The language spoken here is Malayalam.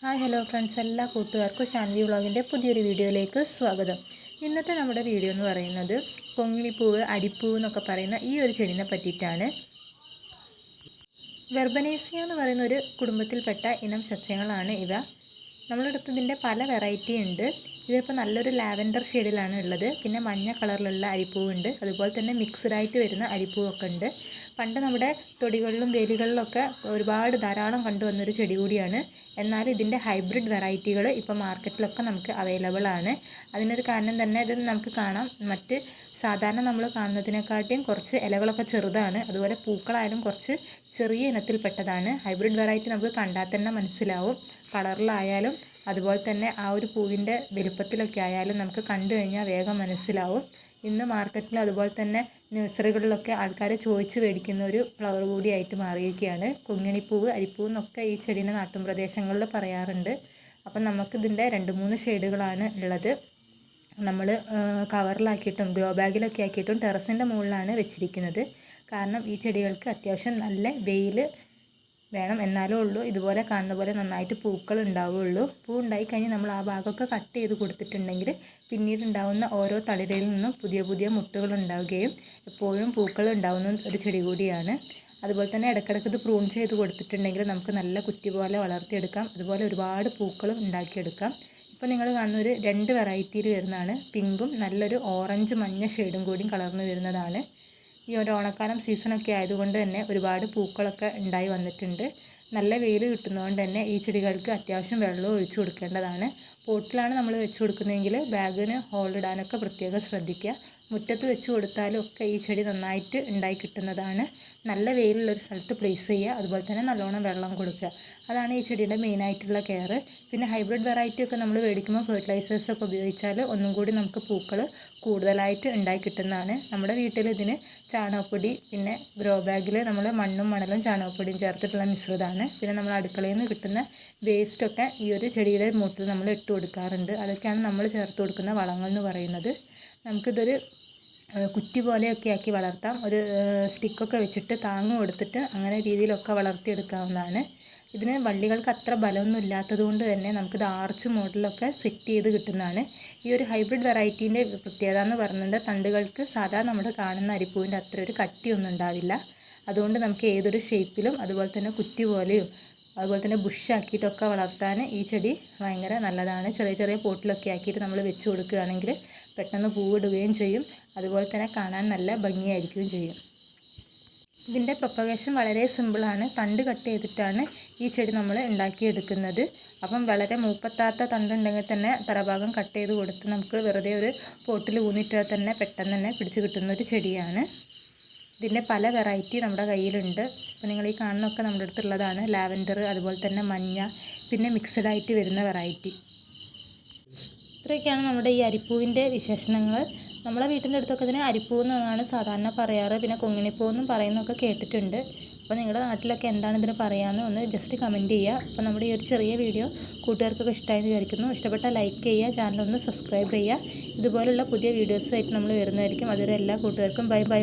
Hi hello friends. എല്ലാ കൂട്ടുകാർക്കും ഷാൻവി വ്ളോഗിന്റെ പുതിയൊരു വീഡിയോയിലേക്ക് സ്വാഗതം. ഇന്നത്തെ നമ്മുടെ വീഡിയോ എന്ന് പറയുന്നത് കൊങ്ങിണിപ്പൂവ് അരിപ്പൂവ് എന്നൊക്കെ പറയുന്ന ഈ ഒരു ചെടിനെ പറ്റിയിട്ടാണ്. വെർബനേസിയ എന്ന് പറയുന്ന ഒരു കുടുംബത്തിൽപ്പെട്ട ഇനം സസ്യങ്ങളാണ് ഇവ. നമ്മളെടുത്തതിന്റെ പല വെറൈറ്റി ഉണ്ട്. ഇതിപ്പോൾ നല്ലൊരു ലാവൻഡർ ഷെയ്ഡിലാണ് ഉള്ളത്. പിന്നെ മഞ്ഞ കളറിലുള്ള അരിപ്പൂവുണ്ട്. അതുപോലെ തന്നെ മിക്സ്ഡ് ആയിട്ട് വരുന്ന അരിപ്പൂവൊക്കെ ഉണ്ട്. പണ്ട് നമ്മുടെ തൊടികളിലും വേലികളിലൊക്കെ ഒരുപാട് ധാരാളം കണ്ടുവന്നൊരു ചെടി കൂടിയാണ്. എന്നാൽ ഇതിന്റെ ഹൈബ്രിഡ് വെറൈറ്റികൾ ഇപ്പോൾ മാർക്കറ്റിലൊക്കെ നമുക്ക് അവൈലബിൾ ആണ്. അതിനൊരു കാരണം തന്നെ ഇത് നമുക്ക് കാണാം. മറ്റ് സാധാരണ നമ്മൾ കാണുന്നതിനെക്കാട്ടിയും കുറച്ച് ഇലകളൊക്കെ ചെറുതാണ്. അതുപോലെ പൂക്കളായാലും കുറച്ച് ചെറിയ ഇനത്തിൽപ്പെട്ടതാണ്. ഹൈബ്രിഡ് വെറൈറ്റി നമുക്ക് കണ്ടാൽ തന്നെ മനസ്സിലാവും. കളറിലായാലും അതുപോലെ തന്നെ ആ ഒരു പൂവിന്റെ വലുപ്പത്തിലൊക്കെ ആയാലും നമുക്ക് കണ്ടു കഴിഞ്ഞാൽ വേഗം മനസ്സിലാവും. ഇന്ന് മാർക്കറ്റിൽ അതുപോലെ തന്നെ നഴ്സറികളിലൊക്കെ ആൾക്കാർ ചോദിച്ച് മേടിക്കുന്ന ഒരു ഫ്ലവർ കൂടിയായിട്ട് മാറിയിരിക്കുകയാണ്. കുങ്ങിണിപ്പൂവ് അരിപ്പൂവ് എന്നൊക്കെ ഈ ചെടീനെ നാട്ടും പ്രദേശങ്ങളിൽ പറയാറുണ്ട്. അപ്പം നമുക്കിതിന്റെ രണ്ട് മൂന്ന് ഷെയ്ഡുകളാണ് ഉള്ളത്. നമ്മൾ കവറിലാക്കിയിട്ടും ഗ്രോ ബാഗിലൊക്കെ ആക്കിയിട്ടും ടെറസിന്റെ മുകളിലാണ് വെച്ചിരിക്കുന്നത്. കാരണം ഈ ചെടികൾക്ക് അത്യാവശ്യം നല്ല വെയിൽ വേണം. എന്നാലേ ഉള്ളൂ. ഇതുപോലെ കാണുന്ന പോലെ നന്നായിട്ട് പൂക്കൾ ഉണ്ടാവുകയുള്ളൂ. പൂ ഉണ്ടായി കഴിഞ്ഞ് നമ്മൾ ആ ഭാഗമൊക്കെ കട്ട് ചെയ്ത് കൊടുത്തിട്ടുണ്ടെങ്കിൽ പിന്നീട് ഉണ്ടാകുന്ന ഓരോ തളിരയിൽ നിന്നും പുതിയ പുതിയ മുട്ടുകൾ ഉണ്ടാവുകയും എപ്പോഴും പൂക്കൾ ഉണ്ടാവുന്ന ഒരു ചെടി കൂടിയാണ്. അതുപോലെ തന്നെ ഇടയ്ക്കിടയ്ക്ക് ഇത് പ്രൂൺ ചെയ്ത് കൊടുത്തിട്ടുണ്ടെങ്കിൽ നമുക്ക് നല്ല കുറ്റി പോലെ വളർത്തിയെടുക്കാം. അതുപോലെ ഒരുപാട് പൂക്കളും ഉണ്ടാക്കിയെടുക്കാം. ഇപ്പോൾ നിങ്ങൾ കാണുന്ന ഒരു രണ്ട് വെറൈറ്റിയിൽ വരുന്നതാണ്. പിങ്കും നല്ലൊരു ഓറഞ്ച് മഞ്ഞ ഷെയ്ഡും കൂടിയും കളർന്ന് വരുന്നതാണ്. ഈ ഒരു ഓണക്കാലം സീസണൊക്കെ ആയതുകൊണ്ട് തന്നെ ഒരുപാട് പൂക്കളൊക്കെ ഉണ്ടായി വന്നിട്ടുണ്ട്. നല്ല വെയിൽ കിട്ടുന്നതുകൊണ്ട് തന്നെ ഈ ചെടികൾക്ക് അത്യാവശ്യം വെള്ളം ഒഴിച്ചു കൊടുക്കേണ്ടതാണ്. പോട്ടിലാണ് നമ്മൾ വെച്ച് കൊടുക്കുന്നതെങ്കിൽ ബാഗിന് ഹോളിടാനൊക്കെ പ്രത്യേകം ശ്രദ്ധിക്കുക. മുറ്റത്ത് വെച്ച് കൊടുത്താലും ഒക്കെ ഈ ചെടി നന്നായിട്ട് ഉണ്ടായി കിട്ടുന്നതാണ്. നല്ല വെയിലുള്ളൊരു സ്ഥലത്ത് പ്ലേസ് ചെയ്യുക. അതുപോലെ തന്നെ നല്ലോണം വെള്ളം കൊടുക്കുക. അതാണ് ഈ ചെടിയുടെ മെയിനായിട്ടുള്ള കെയർ പിന്നെ ഹൈബ്രിഡ് വെറൈറ്റി ഒക്കെ നമ്മൾ മേടിക്കുമ്പോൾ ഫെർട്ടിലൈസേഴ്സ് ഒക്കെ ഉപയോഗിച്ചാൽ ഒന്നും കൂടി നമുക്ക് പൂക്കൾ കൂടുതലായിട്ട് ഉണ്ടായി കിട്ടുന്നതാണ്. നമ്മുടെ വീട്ടിൽ ഇതിന് ചാണകപ്പൊടി പിന്നെ ഗ്രോ ബാഗിൽ നമ്മൾ മണ്ണും മണലും ചാണകപ്പൊടിയും ചേർത്തിട്ടുള്ള മിശ്രിതമാണ്. പിന്നെ നമ്മൾ അടുക്കളയിൽ നിന്ന് കിട്ടുന്ന വേസ്റ്റൊക്കെ ഈ ഒരു ചെടിയുടെ മൂട്ടിൽ നമ്മൾ ഇട്ട് കൊടുക്കാറുണ്ട്. അതൊക്കെയാണ് നമ്മൾ ചേർത്ത് കൊടുക്കുന്ന വളങ്ങൾ എന്ന് പറയുന്നത്. നമുക്കിതൊരു കുറ്റി പോലെയൊക്കെ ആക്കി വളർത്താം. ഒരു സ്റ്റിക്കൊക്കെ വെച്ചിട്ട് താങ്ങ് കൊടുത്തിട്ട് അങ്ങനെ രീതിയിലൊക്കെ വളർത്തിയെടുക്കാവുന്നതാണ്. ഇതിന് വള്ളികൾക്ക് അത്ര ബലമൊന്നും ഇല്ലാത്തത് കൊണ്ട് തന്നെ നമുക്കിത് ആർച്ച് മോഡലൊക്കെ സെറ്റ് ചെയ്ത് കിട്ടുന്നതാണ്. ഈ ഒരു ഹൈബ്രിഡ് വെറൈറ്റീന്റെ പ്രത്യേകത എന്ന് പറയുന്നത് തണ്ടുകൾക്ക് സാധാരണ നമ്മൾ കാണുന്ന അരിപ്പൂവിന്റെ അത്ര ഒരു കട്ടിയൊന്നും ഉണ്ടാവില്ല. അതുകൊണ്ട് നമുക്ക് ഏതൊരു ഷേപ്പിലും അതുപോലെ തന്നെ കുറ്റി പോലെയും അതുപോലെ തന്നെ ബുഷാക്കിയിട്ടൊക്കെ വളർത്താൻ ഈ ചെടി ഭയങ്കര നല്ലതാണ്. ചെറിയ ചെറിയ പോട്ടിലൊക്കെ ആക്കിയിട്ട് നമ്മൾ വെച്ച് കൊടുക്കുകയാണെങ്കിൽ പെട്ടെന്ന് പൂവിടുകയും ചെയ്യും. അതുപോലെ തന്നെ കാണാൻ നല്ല ഭംഗിയായിരിക്കുകയും ചെയ്യും. ഇതിന്റെ പ്രൊപ്പഗേഷൻ വളരെ സിമ്പിളാണ്. തണ്ട് കട്ട് ചെയ്തിട്ടാണ് ഈ ചെടി നമ്മൾ ഉണ്ടാക്കിയെടുക്കുന്നത്. അപ്പം വളരെ മൂപ്പത്താത്ത തണ്ടുണ്ടെങ്കിൽ തന്നെ തലഭാഗം കട്ട് ചെയ്ത് കൊടുത്ത് നമുക്ക് വെറുതെ ഒരു പോട്ടിൽ ഊന്നിട്ടാൽ തന്നെ പെട്ടെന്ന് തന്നെ പിടിച്ച് കിട്ടുന്ന ഒരു ചെടിയാണ്. ഇതിന്റെ പല വെറൈറ്റി നമ്മുടെ കയ്യിലുണ്ട്. അപ്പോൾ നിങ്ങൾ ഈ കാണുന്നൊക്കെ നമ്മുടെ അടുത്തുള്ളതാണ്. ലാവൻഡർ അതുപോലെ തന്നെ മഞ്ഞ പിന്നെ മിക്സഡ് ആയിട്ട് വരുന്ന വെറൈറ്റി. ഇത്രയൊക്കെയാണ് നമ്മുടെ ഈ അരിപ്പൂവിന്റെ വിശേഷണങ്ങൾ. നമ്മളെ വീട്ടിന്റെ അടുത്തൊക്കെ ഇതിന് അരിപ്പൂ എന്നാണ് സാധാരണ പറയാറ്. പിന്നെ കുങ്ങിണിപ്പൂ എന്നും പറയുന്നൊക്കെ കേട്ടിട്ടുണ്ട്. അപ്പോൾ നിങ്ങളുടെ നാട്ടിലൊക്കെ എന്താണ് ഇതിന് പറയാമെന്ന് ഒന്ന് ജസ്റ്റ് കമന്റ് ചെയ്യുക. അപ്പോൾ നമ്മുടെ ഈ ഒരു ചെറിയ വീഡിയോ കൂട്ടുകാർക്കൊക്കെ ഇഷ്ടമായെന്ന് വിചാരിക്കുന്നു. ഇഷ്ടപ്പെട്ടാൽ ലൈക്ക് ചെയ്യുക ചാനൽ ഒന്ന് സബ്സ്ക്രൈബ് ചെയ്യുക. ഇതുപോലുള്ള പുതിയ വീഡിയോസുമായിട്ട് നമ്മൾ വരുന്നതായിരിക്കും. അതുവരെ എല്ലാ കൂട്ടുകാർക്കും ബൈ ബൈ